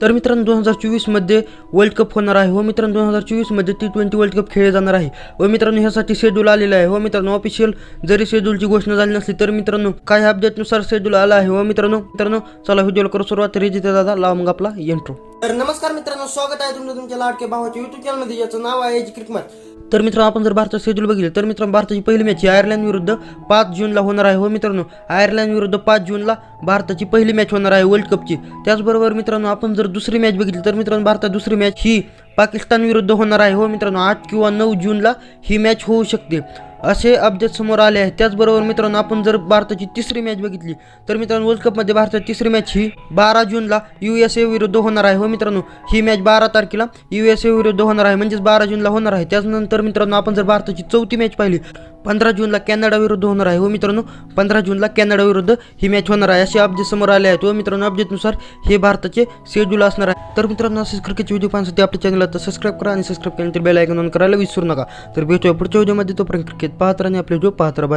तर मित्रांनो दोन हजार चोवीसमध्ये वर्ल्ड कप होणार आहे. व मित्रांनो दोन हजार चोवीसमध्ये टी ट्वेंटी वर्ल्ड कप खेळले जाणार आहे. व मित्रांनो ह्यासाठी शेड्यूल आलेलं आहे. व मित्रांनो ऑफिशियल जरी शेड्यूलची घोषणा झाली नसली तर मित्रांनो काही अपडेटनुसार शेड्यूल आला आहे. व मित्रांनो मित्रांनो चला व्हिडिओला करू सुरुवात. रिजित दादा लावा मग आपला इंट्रो तर नमस्कार मित्रांनो स्वागत आहे तुमचं तुमच्या लाडके भावाच्या युट्यूब चॅनलमध्ये याचं नाव आहे एज क्रिकमत तर मित्रांनो आपण जर भारताचं शेड्यूल बघितलं तर मित्रांनो भारताची पहिली मॅच ही आयर्लंड विरुद्ध पाच जूनला होणार आहे. हो मित्रांनो आयर्लंड विरुद्ध पाच जूनला भारताची पहिली मॅच होणार आहे वर्ल्ड कपची त्याचबरोबर मित्रांनो आपण जर दुसरी मॅच बघितली तर मित्रांनो भारतात दुसरी मॅच ही पाकिस्तान विरुद्ध होणार आहे. हो मित्रांनो आठ किंवा नऊ जूनला ही मॅच होऊ शकते. असे अपडेट समोर आले आहेत त्याचबरोबर मित्रांनो आपण जर भारताची तिसरी मॅच बघितली तर मित्रांनो वर्ल्ड कपमध्ये भारताची तिसरी मॅच ही बारा जूनला यू एस ए विरुद्ध होणार आहे. हो मित्रांनो ही मॅच बारा तारखेला यू एस ए विरुद्ध होणार आहे. म्हणजेच बारा जूनला होणार आहे. त्याचनंतर मित्रांनो आपण जर भारताची चौथी मॅच पाहिली पंधरा जूनला कॅनडा विरुद्ध होणार आहे. हो मित्रांनो पंधरा जूनला कॅनडा विरुद्ध ही मॅच होणार आहे. असे अपडेट समोर आले आहेत. व मित्रांनो अपडेटनुसार हे भारताचे शेड्यूल असणार आहे. तर मित्रांनो असेच क्रिकेटचे व्हिडिओ पाहण्यासाठी आपल्या चॅनलला तर सबस्क्राईब करा आणि सबस्क्राईब केल्यानंतर बेल आयकॉन ऑन करायला विसरू नका. तर भेटूया पुढच्या व्हिडिओमध्ये तोपर्यंत क्रिकेट अंकित पात्र आणि आपले जो पात्र बाय